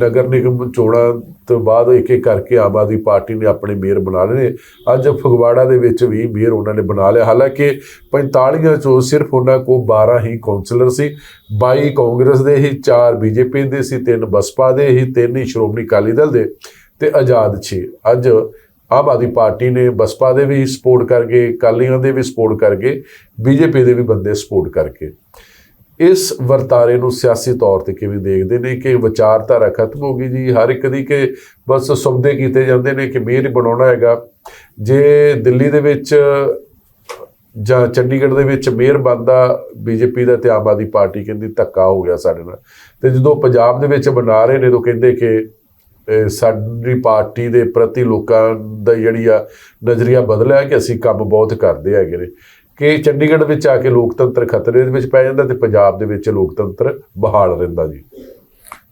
ਨਗਰ ਨਿਗਮ ਚੋਣਾਂ ਤੋਂ ਬਾਅਦ ਇੱਕ ਇੱਕ ਕਰਕੇ ਆਮ ਆਦਮੀ ਪਾਰਟੀ ਨੇ ਆਪਣੇ ਮੇਅਰ ਬਣਾ ਲਏ ਨੇ। ਅੱਜ ਫਗਵਾੜਾ ਦੇ ਵਿੱਚ ਵੀ ਮੇਅਰ ਉਹਨਾਂ ਨੇ ਬਣਾ ਲਿਆ। ਹਾਲਾਂਕਿ 45 ਚੋਂ ਸਿਰਫ ਉਹਨਾਂ ਕੋਲ 12 ਹੀ ਕਾਉਂਸਲਰ ਸੀ। 22 ਕਾਂਗਰਸ ਦੇ ਹੀ 4 ਬੀਜੇਪੀ ਦੇ ਸੀ 3 ਬਸਪਾ ਦੇ ਹੀ 3 ਹੀ ਸ਼੍ਰੋਮਣੀ ਅਕਾਲੀ ਦਲ ਦੇ ਤੇ ਆਜ਼ਾਦ 6 ਅੱਜ ਆਮ ਆਦਮੀ ਪਾਰਟੀ ਨੇ ਬਸਪਾ ਦੇ ਵੀ ਸਪੋਰਟ ਕਰਕੇ, ਅਕਾਲੀਆਂ ਦੇ ਵੀ ਸਪੋਰਟ ਕਰਕੇ, ਬੀਜੇਪੀ ਦੇ ਵੀ ਬੰਦੇ ਸਪੋਰਟ ਕਰਕੇ। ਇਸ ਵਰਤਾਰੇ ਨੂੰ ਸਿਆਸੀ ਤੌਰ ਤੇ ਕਿਵੇਂ ਦੇਖਦੇ ਨੇ ਕਿ ਵਿਚਾਰਧਾਰਾ ਖਤਮ ਹੋ ਗਈ ਜੀ? ਹਰ ਇੱਕ ਦੀ ਕਿ ਬਸ ਸੌਦੇ ਕੀਤੇ ਜਾਂਦੇ ਨੇ ਕਿ ਮੇਅਰ ਬਣਾਉਣਾ ਹੈਗਾ। ਜੇ ਦਿੱਲੀ ਦੇ ਵਿੱਚ ਜਾਂ ਚੰਡੀਗੜ੍ਹ ਦੇ ਵਿੱਚ ਮੇਅਰ ਬਣਦਾ, ਬੀਜੇਪੀ ਦਾ ਤੇ ਆਮ ਆਦਮੀ ਪਾਰਟੀ ਕਹਿੰਦੀ ਧੱਕਾ ਹੋ ਗਿਆ ਸਾਡੇ ਨਾਲ। ਤੇ ਜਦੋਂ ਪੰਜਾਬ ਦੇ ਵਿੱਚ ਬਣਾ ਰਹੇ ਨੇ, ਤਾਂ ਕਹਿੰਦੇ ਕਿ ਸਾਡੀ ਪਾਰਟੀ ਦੇ ਪ੍ਰਤੀ ਲੋਕਾਂ ਦਾ ਜਿਹੜੀ ਆ ਨਜ਼ਰੀਆ ਬਦਲਿਆ ਕਿ ਅਸੀਂ ਕੰਮ ਬਹੁਤ ਕਰਦੇ ਹੈਗੇ ਨੇ। ਕਿ ਚੰਡੀਗੜ੍ਹ ਵਿੱਚ ਆ ਕੇ ਲੋਕਤੰਤਰ ਖਤਰੇ ਦੇ ਵਿੱਚ ਪੈ ਜਾਂਦਾ ਤੇ ਪੰਜਾਬ ਦੇ ਵਿੱਚ ਲੋਕਤੰਤਰ ਬਹਾਲ ਰਹਿੰਦਾ ਜੀ।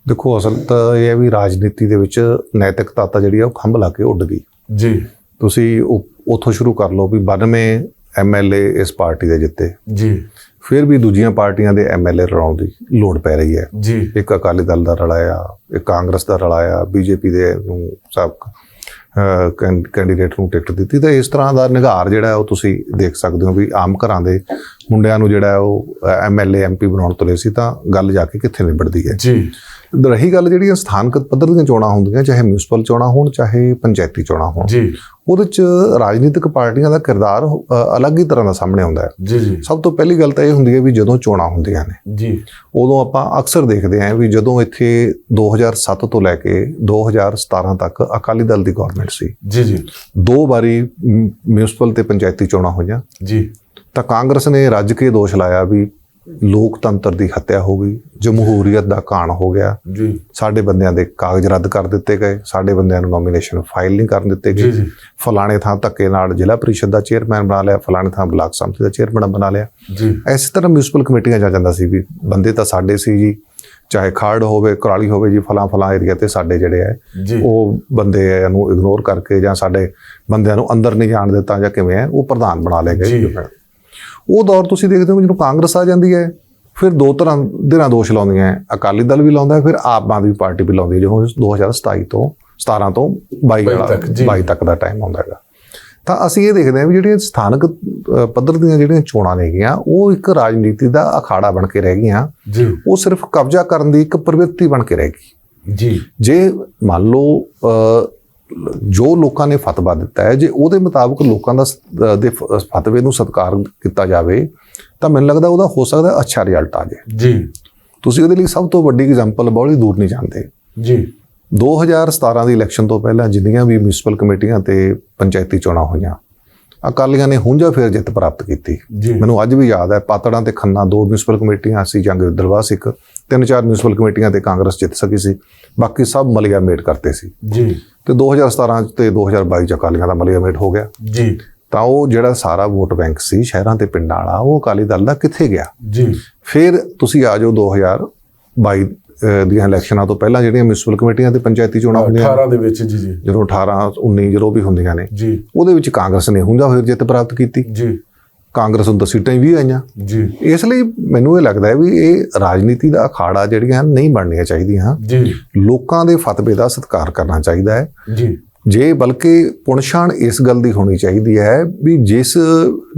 ਦੇਖੋ ਅਸਲ ਤਾਂ ਇਹ ਹੈ ਵੀ ਰਾਜਨੀਤੀ ਦੇ ਵਿੱਚ ਨੈਤਿਕਤਾ ਤਾਂ ਜਿਹੜੀ ਆ ਉਹ ਖੰਭ ਲਾ ਕੇ ਉੱਡ ਗਈ। ਜੀ। ਤੁਸੀਂ ਉੱਥੋਂ ਸ਼ੁਰੂ ਕਰ ਲਓ ਵੀ 92 ਐਮਐਲਏ ਇਸ ਪਾਰਟੀ ਦੇ ਜਿੱਤੇ। ਜੀ। ਫਿਰ ਵੀ ਦੂਜੀਆਂ ਪਾਰਟੀਆਂ ਦੇ ਐਮਐਲਏ ਰਲਾਉਣ ਦੀ ਲੋੜ ਪੈ ਰਹੀ ਹੈ। ਜੀ। ਇੱਕ ਅਕਾਲੀ ਦਲ ਦਾ ਰਲਾਇਆ ਇੱਕ ਕਾਂਗਰਸ ਦਾ ਰਲਾਇਆ ਬੀਜੇਪੀ ਦੇ ਨੂੰ ਸਭ ਕੈਂਡੀਡੇਟ ਨੂੰ ਟਿਕਟ ਦਿੱਤੀ। ਤਾਂ ਇਸ ਤਰ੍ਹਾਂ ਦਾ ਨਿਗਾਰ ਜਿਹੜਾ ਉਹ ਤੁਸੀਂ ਦੇਖ ਸਕਦੇ ਹੋ ਵੀ ਆਮ ਘਰਾਂ ਦੇ ਮੁੰਡਿਆਂ ਨੂੰ ਜਿਹੜਾ ਉਹ ਐਮਐਲਏ ਐਮਪੀ ਬਣਾਉਣ ਤੁਲੇ ਸੀ ਤਾਂ ਗੱਲ ਜਾ ਕੇ ਕਿੱਥੇ ਨਿਬੜਦੀ ਹੈ। ਜੀ। ਰਹੀ ਗੱਲ ਜਿਹੜੀਆਂ ਸਥਾਨਕ ਪੱਧਰ ਦੀਆਂ ਚੋਣਾਂ ਹੁੰਦੀਆਂ ਚਾਹੇ ਮਿਊਨਿਸਪਲ ਚੋਣਾਂ ਹੋਣ ਚਾਹੇ ਪੰਚਾਇਤੀ ਚੋਣਾਂ ਹੋਣ। ਜੀ। ਉਹਦੇ ਚ ਰਾਜਨੀਤਿਕ ਪਾਰਟੀਆਂ ਦਾ ਕਿਰਦਾਰ ਅਲੱਗ ਹੀ ਤਰ੍ਹਾਂ ਦਾ ਸਾਹਮਣੇ ਆਉਂਦਾ ਹੈ। ਜੀ ਜੀ। ਸਭ ਤੋਂ ਪਹਿਲੀ ਗੱਲ ਤਾਂ ਇਹ ਹੁੰਦੀ ਹੈ ਵੀ ਜਦੋਂ ਚੋਣਾਂ ਹੁੰਦੀਆਂ ਨੇ ਜੀ। ਉਦੋਂ ਆਪਾਂ ਅਕਸਰ ਦੇਖਦੇ ਹਾਂ ਵੀ ਜਦੋਂ ਇੱਥੇ 2007 ਤੋਂ ਲੈ ਕੇ 2017 ਤੱਕ ਅਕਾਲੀ ਦਲ ਦੀ ਗਵਰਨਮੈਂਟ ਸੀ। ਜੀ ਜੀ। ਦੋ ਵਾਰੀ ਮਿਊਨਿਸਪਲ ਤੇ ਪੰਚਾਇਤੀ ਚੋਣਾਂ ਹੋਈਆਂ। ਜੀ। ਤਾਂ ਕਾਂਗਰਸ ਨੇ ਰੱਜ ਕੇ ਦੋਸ਼ ਲਾਇਆ ਵੀ ਲੋਕਤੰਤਰ ਦੀ ਹੱਤਿਆ ਹੋ ਗਈ ਜਮਹੂਰੀਅਤ ਦਾ ਕਾਣ ਹੋ ਗਿਆ। ਜੀ। ਸਾਡੇ ਬੰਦਿਆਂ ਦੇ ਕਾਗਜ਼ ਰੱਦ ਕਰ ਦਿੱਤੇ ਗਏ ਸਾਡੇ ਬੰਦਿਆਂ ਨੂੰ ਨੋਮੀਨੇਸ਼ਨ ਫਾਈਲ ਨਹੀਂ ਕਰਨ ਦਿੱਤੇ ਗਏ। ਫਲਾਣੇ ਥਾਂ ਧੱਕੇ ਨਾਲ ਜ਼ਿਲ੍ਹਾ ਪ੍ਰੀਸ਼ਦ ਦਾ ਚੇਅਰਮੈਨ ਬਣਾ ਲਿਆ ਫਲਾਣੇ ਥਾਂ ਬਲਾਕ ਸੰਮਤੀ ਦਾ ਚੇਅਰਮੈਨ ਬਣਾ ਲਿਆ। ਜੀ। ਇਸੇ ਤਰ੍ਹਾਂ ਮਿਊਨਿਸਪਲ ਕਮੇਟੀਆਂ ਜਾ ਜਾਂਦਾ ਸੀ ਵੀ ਬੰਦੇ ਤਾਂ ਸਾਡੇ ਸੀ ਜੀ ਚਾਹੇ ਖਾੜ ਹੋਵੇ ਕੁਰਾਲੀ ਹੋਵੇ ਜੀ ਫਲਾਂ ਫਲਾਂ ਏਰੀਆ ਤੇ ਸਾਡੇ ਜਿਹੜੇ ਜੀ। ਉਹ ਬੰਦੇ ਨੂੰ ਇਗਨੋਰ ਕਰਕੇ ਜਾਂ ਸਾਡੇ ਬੰਦਿਆਂ ਨੂੰ ਅੰਦਰ ਨਹੀਂ ਜਾਣ ਦਿੱਤਾ ਜਾਂ ਕਿਵੇਂ ਹੈ ਉਹ ਪ੍ਰਧਾਨ ਬਣਾ ਲਏ ਗਏ। ਜੀ। ਉਹ ਦੌਰ ਤੁਸੀਂ ਦੇਖਦੇ ਹੋ ਜਦੋਂ ਕਾਂਗਰਸ ਆ ਜਾਂਦੀ ਹੈ ਫਿਰ ਦੋ ਤਰ੍ਹਾਂ ਦੇ ਨਾਲ ਦੋਸ਼ ਲਾਉਂਦੀਆਂ ਹੈ। ਅਕਾਲੀ ਦਲ ਵੀ ਲਾਉਂਦਾ ਹੈ ਫਿਰ ਆਪ ਆਦਮੀ ਪਾਰਟੀ ਵੀ ਲਾਉਂਦੀ ਹੈ ਜਦੋਂ 2027 ਤੋਂ 17 ਤੋਂ 22 ਵਾਲਾ ਤੱਕ, ਜੀ। 22 ਤੱਕ ਦਾ ਟਾਈਮ ਹੁੰਦਾ ਹੈਗਾ। ਤਾਂ ਅਸੀਂ ਇਹ ਦੇਖਦੇ ਹਾਂ ਵੀ ਜਿਹੜੀਆਂ ਸਥਾਨਕ ਪੱਧਰ ਦੀਆਂ ਜਿਹੜੀਆਂ ਚੋਣਾਂ ਨੇਗੀਆਂ ਉਹ ਇੱਕ ਰਾਜਨੀਤੀ ਦਾ ਅਖਾੜਾ ਬਣ ਕੇ ਰਹਿ ਗਈਆਂ। ਜੀ। ਉਹ ਸਿਰਫ ਕਬਜ਼ਾ ਕਰਨ ਦੀ ਇੱਕ ਪ੍ਰਵਿਰਤੀ ਬਣ ਕੇ ਰਹਿ ਗਈ। ਜੀ। ਜੇ ਮੰਨ ਲਓ ਜੋ ਲੋਕਾਂ ਨੇ ਫਤਵਾ ਦਿੱਤਾ ਹੈ ਜੇ ਉਹਦੇ ਮੁਤਾਬਕ ਲੋਕਾਂ ਦਾ ਦੇ ਫਤਵੇ ਨੂੰ ਸਤਿਕਾਰ ਕੀਤਾ ਜਾਵੇ ਤਾਂ ਮੈਨੂੰ ਲੱਗਦਾ ਉਹਦਾ ਹੋ ਸਕਦਾ ਅੱਛਾ ਰਿਜ਼ਲਟ ਆ ਜਾਏ। ਜੀ। ਤੁਸੀਂ ਉਹਦੇ ਲਈ ਸਭ ਤੋਂ ਵੱਡੀ ਐਗਜ਼ਾਮਪਲ ਬਹੁਤ ਦੂਰ ਨਹੀਂ ਜਾਂਦੇ। ਜੀ। 2017 ਦੀ ਇਲੈਕਸ਼ਨ ਤੋਂ ਪਹਿਲਾਂ ਜਿੰਨੀਆਂ ਵੀ ਮਿਊਨਿਸਪਲ ਕਮੇਟੀਆਂ ਤੇ ਪੰਚਾਇਤੀ ਚੋਣਾਂ ਹੋਈਆਂ ਅਕਾਲੀਆਂ ਨੇ ਹੁੰਜਾ ਫੇਰ ਜਿੱਤ ਪ੍ਰਾਪਤ ਕੀਤੀ। ਮੈਨੂੰ ਅੱਜ ਵੀ ਯਾਦ ਹੈ ਪਾਤੜਾਂ ਤੇ ਖੰਨਾ ਦੋ ਮਿਊਨਿਸਪਲ ਕਮੇਟੀਆਂ ਸੀ ਜੰਗ ਦਰਵਾਸ ਇੱਕ। ਤਿੰਨ ਚਾਰ ਮਿਊਨਿਸਪਲ ਕਮੇਟੀਆਂ ਤੇ ਕਾਂਗਰਸ ਜਿੱਤ ਸਕੀ ਸੀ। ਬਾਕੀ ਸਭ ਮਲਿਆ ਮੇਟ ਕਰਤੇ ਸੀ। ਜੀ। ਤੇ 2017 ਚ ਤੇ 2022 ਚ ਅਕਾਲੀਆਂ ਦਾ ਮਲਿਆ ਮੇਟ ਹੋ ਗਿਆ। ਜੀ। ਤਾਂ ਉਹ ਜਿਹੜਾ ਸਾਰਾ ਵੋਟ ਬੈਂਕ ਸੀ ਸ਼ਹਿਰਾਂ ਤੇ ਪਿੰਡਾਂ ਵਾਲਾ ਉਹ ਅਕਾਲੀ ਦਲ ਦਾ ਕਿੱਥੇ ਗਿਆ? ਜੀ। ਫਿਰ ਤੁਸੀਂ ਆ ਜਾਓ 2022 ਅਹ, ਦੀਆਂ ਇਲੈਕਸ਼ਨਾਂ ਤੋਂ ਪਹਿਲਾਂ ਜਿਹੜੀਆਂ ਮਿਊਨਿਸਪਲ ਕਮੇਟੀਆਂ ਤੇ ਪੰਚਾਇਤੀ ਚੋਣਾਂ ਹੁੰਦੀਆਂ 18 ਦੇ ਵਿੱਚ ਜੀ ਜੀ। ਜਦੋਂ 18 19 ਜਦੋਂ ਵੀ ਹੁੰਦੀਆਂ ਨੇ ਜੀ। ਉਹਦੇ ਵਿੱਚ ਕਾਂਗਰਸ ਨੇ ਹੁੰਜਾ ਹੋਏ ਜਿੱਤ ਪ੍ਰਾਪਤ ਕੀਤੀ। ਜੀ। ਕਾਂਗਰਸ ਨੂੰ ਤਾਂ ਸੀਟਾਂ ਵੀ ਆਈਆਂ। ਜੀ। ਇਸ ਲਈ ਮੈਨੂੰ ਇਹ ਲੱਗਦਾ ਹੈ ਵੀ ਇਹ ਰਾਜਨੀਤੀ ਦਾ ਅਖਾੜਾ ਜਿਹੜੀਆਂ ਨਹੀਂ ਬਣਨੀਆਂ ਚਾਹੀਦੀਆਂ। ਜੀ। ਲੋਕਾਂ ਦੇ ਫਤਵੇ ਦਾ ਸਤਿਕਾਰ ਕਰਨਾ ਚਾਹੀਦਾ ਹੈ। ਜੀ। ਜੇ ਬਲਕਿ ਪੁਣਛਾਣ ਇਸ ਗੱਲ ਦੀ ਹੋਣੀ ਚਾਹੀਦੀ ਹੈ ਵੀ ਜਿਸ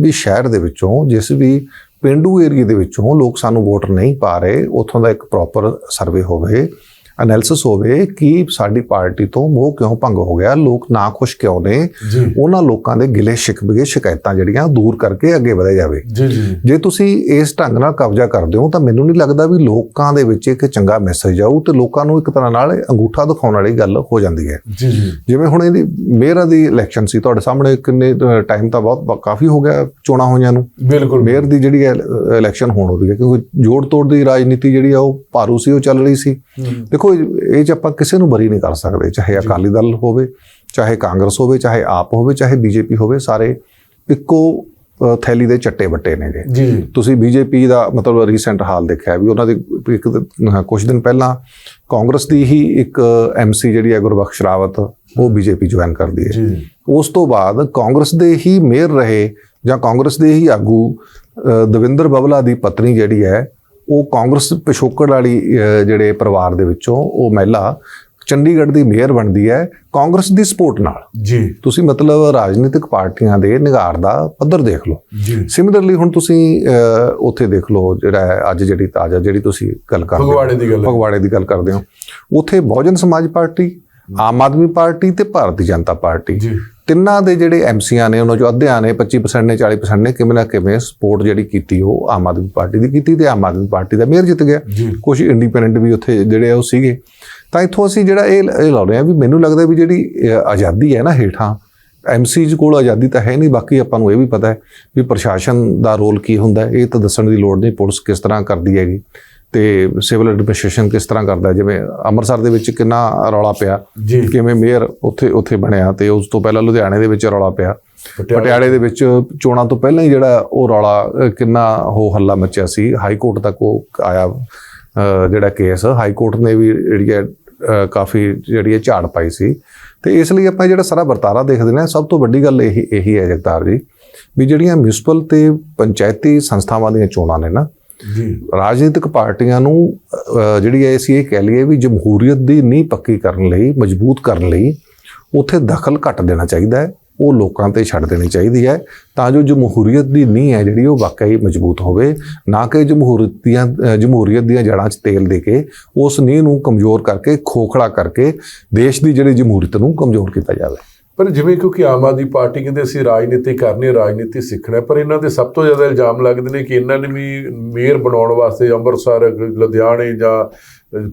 ਵੀ ਸ਼ਹਿਰ ਦੇ ਵਿੱਚੋਂ ਜਿਸ ਵੀ ਪਿੰਡੂ ਏਰੀਏ ਦੇ ਵਿੱਚੋਂ ਲੋਕ ਸਾਨੂੰ ਵੋਟ ਨਹੀਂ ਪਾ ਰਹੇ ਉਥੋਂ ਦਾ ਇੱਕ ਪ੍ਰੋਪਰ ਸਰਵੇ ਹੋਵੇ ਐਨਾਲਿਸਿਸ ਹੋਵੇ ਕਿ ਸਾਡੀ ਪਾਰਟੀ ਤੋਂ ਮੋਹ ਕਿਉਂ ਭੰਗ ਹੋ ਗਿਆ ਲੋਕ ਨਾ ਖੁਸ਼ ਕਿਉਂ ਨੇ? ਉਹਨਾਂ ਲੋਕਾਂ ਦੇ ਗਿਲੇ ਸ਼ਿਕਵੇ ਸ਼ਿਕਾਇਤਾਂ ਜਿਹੜੀਆਂ ਦੂਰ ਕਰਕੇ ਅੱਗੇ ਵਧਿਆ ਜਾਵੇ। ਜੀ ਜੀ। ਜੇ ਤੁਸੀਂ ਇਸ ਢੰਗ ਨਾਲ ਕਬਜ਼ਾ ਕਰਦੇ ਹੋ ਤਾਂ ਮੈਨੂੰ ਨਹੀਂ ਲੱਗਦਾ ਵੀ ਲੋਕਾਂ ਦੇ ਵਿੱਚ ਇੱਕ ਚੰਗਾ ਮੈਸੇਜ ਆਊ ਤੇ ਲੋਕਾਂ ਨੂੰ ਇੱਕ ਤਰ੍ਹਾਂ ਨਾਲ ਅੰਗੂਠਾ ਦਿਖਾਉਣ ਵਾਲੀ ਗੱਲ ਹੋ ਜਾਂਦੀ ਹੈ। ਜੀ ਜੀ। ਜਿਵੇਂ ਹੁਣ ਇਹਦੀ ਮੇਅਰ ਦੀ ਇਲੈਕਸ਼ਨ ਸੀ ਤੁਹਾਡੇ ਸਾਹਮਣੇ ਕਿੰਨੇ ਟਾਈਮ ਤਾਂ ਬਹੁਤ ਕਾਫੀ ਹੋ ਗਿਆ ਚੋਣਾਂ ਹੋਈਆਂ ਨੂੰ। ਬਿਲਕੁਲ। ਮੇਅਰ ਦੀ ਜਿਹੜੀ ਇਲੈਕਸ਼ਨ ਹੋਣ ਹੋ ਰਹੀ ਹੈ ਕਿਉਂਕਿ ਜੋੜ ਤੋੜ ਦੀ ਰਾਜਨੀਤੀ ਜਿਹੜੀ ਆ ਉਹ ਭਾਰੂ ਸੀ ਉਹ ਚੱਲ ਰਹੀ ਸੀ। ਹਮ, ਦੇਖੋ ਇਹ 'ਚ ਆਪਾਂ ਕਿਸੇ ਨੂੰ ਬਰੀ ਨਹੀਂ ਕਰ ਸਕਦੇ ਚਾਹੇ ਅਕਾਲੀ ਦਲ ਹੋਵੇ ਚਾਹੇ ਕਾਂਗਰਸ ਹੋਵੇ ਚਾਹੇ ਆਪ ਹੋਵੇ ਚਾਹੇ ਬੀਜੇਪੀ ਹੋਵੇ ਸਾਰੇ ਇੱਕੋ ਥੈਲੀ ਦੇ ਚੱਟੇ ਬੱਟੇ ਨੇਗੇ। ਜੀ। ਤੁਸੀਂ ਬੀਜੇਪੀ ਦਾ ਮਤਲਬ ਰੀਸੈਂਟ ਹਾਲ ਦੇਖਿਆ ਵੀ ਉਹਨਾਂ ਦੇ ਇੱਕ ਕੁਝ ਦਿਨ ਪਹਿਲਾਂ ਕਾਂਗਰਸ ਦੀ ਹੀ ਇੱਕ ਐਮਸੀ ਜਿਹੜੀ ਹੈ ਗੁਰਬਖਸ਼ ਰਾਵਤ ਉਹ ਬੀਜੇਪੀ ਜੁਆਇਨ ਕਰਦੀ ਹੈ। ਜੀ। ਉਸ ਤੋਂ ਬਾਅਦ ਕਾਂਗਰਸ ਦੇ ਹੀ ਮੇਅਰ ਰਹੇ ਜਾਂ ਕਾਂਗਰਸ ਦੇ ਹੀ ਆਗੂ ਦਵਿੰਦਰ ਬਬਲਾ ਦੀ ਪਤਨੀ ਜਿਹੜੀ ਹੈ ਉਹ ਕਾਂਗਰਸ ਪਿਛੋਕੜ ਵਾਲੀ ਜਿਹੜੇ ਪਰਿਵਾਰ ਦੇ ਵਿੱਚੋਂ ਉਹ ਮਹਿਲਾ ਚੰਡੀਗੜ੍ਹ ਦੀ ਮੇਅਰ ਬਣਦੀ ਹੈ ਕਾਂਗਰਸ ਦੀ ਸਪੋਰਟ ਨਾਲ। ਜੀ। ਤੁਸੀਂ ਮਤਲਬ ਰਾਜਨੀਤਿਕ ਪਾਰਟੀਆਂ ਦੇ ਨਿਗਾਰ ਦਾ ਪੱਧਰ ਦੇਖ ਲਓ। ਜੀ। ਸਿਮਿਲਰਲੀ ਹੁਣ ਤੁਸੀਂ ਉੱਥੇ ਦੇਖ ਲਓ ਜਿਹੜਾ ਅੱਜ ਜਿਹੜੀ ਤਾਜ਼ਾ ਜਿਹੜੀ ਤੁਸੀਂ ਗੱਲ ਕਰਦੇ ਹੋ ਫਗਵਾੜੇ ਦੀ ਗੱਲ ਹੈ। ਫਗਵਾੜੇ ਦੀ ਗੱਲ ਕਰਦੇ ਹੋ। ਉੱਥੇ ਬਹੁਜਨ ਸਮਾਜ ਪਾਰਟੀ ਆਮ ਆਦਮੀ ਪਾਰਟੀ ਤੇ ਭਾਰਤੀ ਜਨਤਾ ਪਾਰਟੀ। ਜੀ। ਤਿੰਨਾਂ ਦੇ ਜਿਹੜੇ ਐਮਸੀਆਂ ਨੇ ਉਹਨਾਂ ਚੋਂ ਅੱਧਿਆਂ ਨੇ 25% ਨੇ 40% ਨੇ ਕਿਵੇਂ ਨਾ ਕਿਵੇਂ ਸਪੋਰਟ ਜਿਹੜੀ ਕੀਤੀ ਉਹ ਆਮ ਆਦਮੀ ਪਾਰਟੀ ਦੀ ਕੀਤੀ ਤੇ ਆਮ ਆਦਮੀ ਪਾਰਟੀ ਦਾ ਮੇਅਰ ਜਿੱਤ ਗਿਆ। ਕੁਝ ਇੰਡੀਪੈਂਡੈਂਟ ਵੀ ਉੱਥੇ ਜਿਹੜੇ ਆ ਉਹ ਸੀਗੇ। ਤਾਂ ਇੱਥੋਂ ਅਸੀਂ ਜਿਹੜਾ ਇਹ ਇਹ ਲਾਉਂਦੇ ਆ ਵੀ ਮੈਨੂੰ ਲੱਗਦਾ ਵੀ ਜਿਹੜੀ ਆਜ਼ਾਦੀ ਹੈ ਨਾ ਹੇਠਾਂ ਐਮਸੀਜ਼ ਕੋਲ ਆਜ਼ਾਦੀ ਤਾਂ ਹੈ ਨਹੀਂ ਬਾਕੀ ਆਪਾਂ ਨੂੰ ਇਹ ਵੀ ਪਤਾ ਹੈ ਵੀ ਪ੍ਰਸ਼ਾਸਨ ਦਾ ਰੋਲ ਕੀ ਹੁੰਦਾ ਇਹ ਤਾਂ ਦੱਸਣ ਦੀ ਲੋੜ ਨਹੀਂ ਪੁਲਿਸ ਕਿਸ ਤਰ੍ਹਾਂ ਕਰਦੀ ਹੈਗੀ। ਤੇ ਸਿਵਲ ਐਡਮਿਨਿਸਟ੍ਰੇਸ਼ਨ ਕਿਸ ਤਰ੍ਹਾਂ ਕਰਦਾ। ਜਿਵੇਂ ਅੰਮ੍ਰਿਤਸਰ ਦੇ ਵਿੱਚ ਕਿੰਨਾ ਰੌਲਾ ਪਿਆ? ਕਿਵੇਂ ਮੇਅਰ ਉੱਥੇ ਉੱਥੇ ਬਣਿਆ ਤੇ ਉਸ ਤੋਂ ਪਹਿਲਾਂ ਲੁਧਿਆਣੇ ਦੇ ਵਿੱਚ ਰੌਲਾ ਪਿਆ? ਪਟਿਆਲਾ। ਦੇ ਵਿੱਚ ਚੋਣਾਂ ਤੋਂ ਪਹਿਲਾਂ ਹੀ ਜਿਹੜਾ ਉਹ ਰੌਲਾ ਕਿੰਨਾ ਹੋ ਹੱਲਾ ਮਚਿਆ ਸੀ? ਹਾਈ ਕੋਰਟ ਤੱਕ ਉਹ ਆਇਆ ਜਿਹੜਾ ਕੇਸ। ਹਾਈ ਕੋਰਟ ਨੇ ਵੀ ਜਿਹੜੀ ਕਾਫੀ ਜਿਹੜੀ ਹੈ ਝਾੜ ਪਾਈ ਸੀ। ਤੇ ਇਸ ਲਈ ਆਪਾਂ ਜਿਹੜਾ ਸਾਰਾ ਵਰਤਾਰਾ ਦੇਖਦੇ ਨੇ ਸਭ ਤੋਂ ਵੱਡੀ ਗੱਲ ਇਹੀ ਇਹੀ ਹੈ ਜਗਤਾਰ ਜੀ ਵੀ ਜਿਹੜੀਆਂ ਮਿਊਨਿਸਪਲ ਤੇ ਪੰਚਾਇਤੀ ਸੰਸਥਾਵਾਂ ਦੀਆਂ ਚੋਣਾਂ ਨੇ ਨਾ ਜੀ। ਰਾਜਨੀਤਿਕ ਪਾਰਟੀਆਂ ਨੂੰ ਜਿਹੜੀ ਹੈ ਅਸੀਂ ਇਹ ਕਹਿ ਲਈਏ ਵੀ ਜਮਹੂਰੀਅਤ ਦੀ ਨੀਂਹ ਪੱਕੀ ਕਰਨ ਲਈ, ਮਜ਼ਬੂਤ ਕਰਨ ਲਈ ਉੱਥੇ ਦਖਲ ਘੱਟ ਦੇਣਾ ਚਾਹੀਦਾ ਹੈ, ਉਹ ਲੋਕਾਂ ਤੇ ਛੱਡ ਦੇਣੀ ਚਾਹੀਦੀ ਹੈ, ਤਾਂ ਜੋ ਜਮਹੂਰੀਅਤ ਦੀ ਨੀਂਹ ਹੈ ਜਿਹੜੀ, ਉਹ ਵਾਕਈ ਮਜ਼ਬੂਤ ਹੋਵੇ, ਨਾ ਕਿ ਜਮਹੂਰੀਅਤੀਆਂ ਜਮਹੂਰੀਅਤ ਦੀਆਂ ਜੜ੍ਹਾਂ 'ਚ ਤੇਲ ਦੇ ਕੇ ਉਸ ਨੀਂਹ ਨੂੰ ਕਮਜ਼ੋਰ ਕਰਕੇ, ਖੋਖਲਾ ਕਰਕੇ ਦੇਸ਼ ਦੀ ਜਿਹੜੀ ਜਮਹੂਰੀਅਤ ਨੂੰ ਕਮਜ਼ੋਰ ਕੀਤਾ ਜਾਵੇ। ਪਰ ਜਿਵੇਂ ਕਿਉਂਕਿ ਆਮ ਆਦਮੀ ਪਾਰਟੀ ਕਹਿੰਦੇ ਅਸੀਂ ਰਾਜਨੀਤੀ ਕਰਨੀ ਰਾਜਨੀਤੀ ਸਿੱਖਣਾ ਪਰ ਇਹਨਾਂ ਦੇ ਸਭ ਤੋਂ ਜ਼ਿਆਦਾ ਇਲਜ਼ਾਮ ਲੱਗਦੇ ਨੇ ਕਿ ਇਹਨਾਂ ਨੇ ਵੀ ਮੇਅਰ ਬਣਾਉਣ ਵਾਸਤੇ ਅੰਮ੍ਰਿਤਸਰ, ਲੁਧਿਆਣੇ ਜਾਂ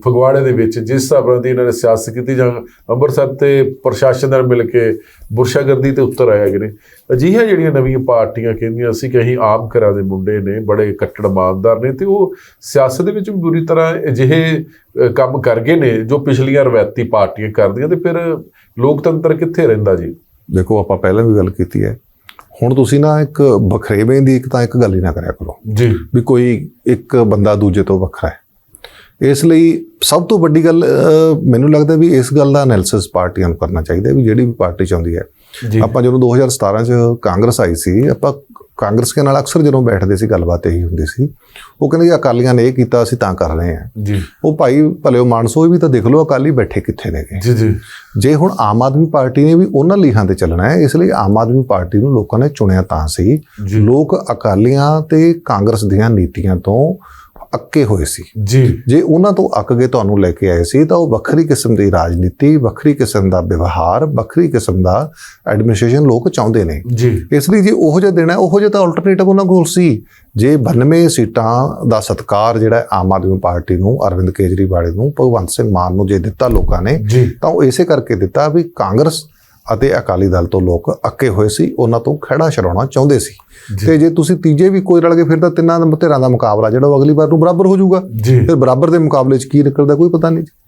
ਫਗਵਾੜੇ ਦੇ ਵਿੱਚ ਜਿਸ ਹਿਸਾਬ ਨਾਲ ਦੀ ਇਹਨਾਂ ਨੇ ਸਿਆਸਤ ਕੀਤੀ ਜਾਂ ਅੰਮ੍ਰਿਤਸਰ ਤੇ ਪ੍ਰਸ਼ਾਸਨ ਨਾਲ ਮਿਲ ਕੇ ਬੁਰਸ਼ਾਗਰਦੀ ਤੇ ਉੱਤਰ ਆਇਆ ਕਿ ਨੇ ਅਜਿਹੀਆਂ ਜਿਹੜੀਆਂ ਨਵੀਆਂ ਪਾਰਟੀਆਂ ਕਹਿੰਦੀਆਂ ਅਸੀਂ ਕਿ ਅਸੀਂ ਆਮ ਘਰਾਂ ਦੇ ਮੁੰਡੇ ਨੇ ਬੜੇ ਕੱਟੜ ਇਮਾਨਦਾਰ ਨੇ ਤੇ ਉਹ ਸਿਆਸਤ ਦੇ ਵਿੱਚ ਵੀ ਬੁਰੀ ਤਰ੍ਹਾਂ ਅਜਿਹੇ ਕੰਮ ਕਰ ਗਏ ਨੇ ਜੋ ਪਿਛਲੀਆਂ ਰਵਾਇਤੀ ਪਾਰਟੀਆਂ ਕਰਦੀਆਂ ਤੇ ਫਿਰ ਲੋਕਤੰਤਰ ਕਿੱਥੇ ਰਹਿੰਦਾ ਜੀ? ਦੇਖੋ ਆਪਾਂ ਪਹਿਲਾਂ ਵੀ ਗੱਲ ਕੀਤੀ ਹੈ। ਹੁਣ ਤੁਸੀਂ ਨਾ ਇੱਕ ਬਖਰੇਵੇਂ ਦੀ ਇੱਕ ਤਾਂ ਇੱਕ ਗੱਲ ਹੀ ਨਾ ਕਰਿਆ ਕਰੋ ਜੀ। ਵੀ ਕੋਈ ਇੱਕ ਬੰਦਾ ਦੂਜੇ ਤੋਂ ਵੱਖਰਾ ਹੈ। ਇਸ ਲਈ ਸਭ ਤੋਂ ਵੱਡੀ ਗੱਲ ਮੈਨੂੰ ਲੱਗਦਾ ਵੀ ਇਸ ਗੱਲ ਦਾ ਐਨਾਲਿਸਿਸ ਪਾਰਟੀਆਂ ਨੂੰ ਕਰਨਾ ਚਾਹੀਦਾ ਵੀ ਜਿਹੜੀ ਵੀ ਪਾਰਟੀ ਚਾਹੁੰਦੀ ਹੈ। ਆਪਾਂ ਜਦੋਂ 2017 ਚ ਕਾਂਗਰਸ ਆਈ ਸੀ ਆਪਾਂ ਕਾਂਗਰਸ ਦੇ ਨਾਲ ਅਕਸਰ ਜਦੋਂ ਬੈਠਦੇ ਸੀ ਗੱਲਬਾਤ ਇਹੀ ਹੁੰਦੀ ਸੀ। ਉਹ ਕਹਿੰਦੇ ਜੀ ਅਕਾਲੀਆਂ ਨੇ ਇਹ ਕੀਤਾ ਅਸੀਂ ਤਾਂ ਕਰ ਰਹੇ ਹਾਂ। ਜੀ। ਉਹ ਭਾਈ ਭਲਿਓ ਮਾਨਸੋ ਵੀ ਤਾਂ ਦੇਖ ਲਓ ਅਕਾਲੀ ਬੈਠੇ ਕਿੱਥੇ ਨੇਗੇ ਜੀ ਜੀ। ਜੇ ਹੁਣ ਆਮ ਆਦਮੀ ਪਾਰਟੀ ਨੇ ਵੀ ਉਹਨਾਂ ਲੀਹਾਂ ਤੇ ਚੱਲਣਾ ਹੈ ਇਸ ਲਈ ਆਮ ਆਦਮੀ ਪਾਰਟੀ ਨੂੰ ਲੋਕਾਂ ਨੇ ਚੁਣਿਆ ਤਾਂ ਸੀ। ਲੋਕ ਅਕਾਲੀਆਂ ਤੇ ਕਾਂਗਰਸ ਦੀਆਂ ਨੀਤੀਆਂ ਤੋਂ ਅੱਕੇ ਹੋਏ ਸੀ। ਜੀ। ਜੇ ਉਹਨਾਂ ਤੋਂ ਅੱਕ ਕੇ ਤੁਹਾਨੂੰ ਲੈ ਕੇ ਆਏ ਸੀ ਤਾਂ ਉਹ ਵੱਖਰੀ ਕਿਸਮ ਦੀ ਰਾਜਨੀਤੀ ਵੱਖਰੀ ਕਿਸਮ ਦਾ ਵਿਵਹਾਰ ਵੱਖਰੀ ਕਿਸਮ ਦਾ ਐਡਮਿਨਿਸਟ੍ਰੇਸ਼ਨ ਲੋਕ ਚਾਹੁੰਦੇ ਨੇ। ਜੀ। ਇਸ ਲਈ ਜੇ ਉਹੋ ਜਿਹਾ ਦੇਣਾ ਉਹੋ ਜਿਹਾ ਤਾਂ ਆਲਟਰਨੇਟਿਵ ਉਹਨਾਂ ਕੋਲ ਸੀ। ਜੇ 92 ਸੀਟਾਂ ਦਾ ਸਤਕਾਰ ਜਿਹੜਾ ਆਮ ਆਦਮੀ ਪਾਰਟੀ ਨੂੰ ਅਰਵਿੰਦ ਕੇਜਰੀਵਾਲ ਨੂੰ ਭਗਵੰਤ ਸਿੰਘ ਮਾਨ ਨੂੰ ਜੇ ਦਿੱਤਾ ਲੋਕਾਂ ਨੇ ਤਾਂ ਉਹ ਇਸੇ ਕਰਕੇ ਦਿੱਤਾ ਵੀ ਕਾਂਗਰਸ ਅਤੇ ਅਕਾਲੀ ਦਲ ਤੋਂ ਲੋਕ ਅੱਕੇ ਹੋਏ ਸੀ ਉਹਨਾਂ ਤੋਂ ਖੜਾ ਛਡਾਉਣਾ ਚਾਹੁੰਦੇ ਸੀ। ਤੇ ਜੇ ਤੁਸੀਂ ਤੀਜੇ ਵੀ ਕੋਈ ਰਲ ਕੇ ਫਿਰ ਤਾਂ ਤਿੰਨਾਂ ਦਾ ਧਿਰਾਂ ਦਾ ਮੁਕਾਬਲਾ ਜਿਹੜਾ ਉਹ ਅਗਲੀ ਵਾਰ ਨੂੰ ਬਰਾਬਰ ਹੋ ਜਾਊਗਾ। ਜੀ। ਫਿਰ ਬਰਾਬਰ ਦੇ ਮੁਕਾਬਲੇ 'ਚ ਕੀ ਨਿਕਲਦਾ ਕੋਈ ਪਤਾ ਨਹੀਂ।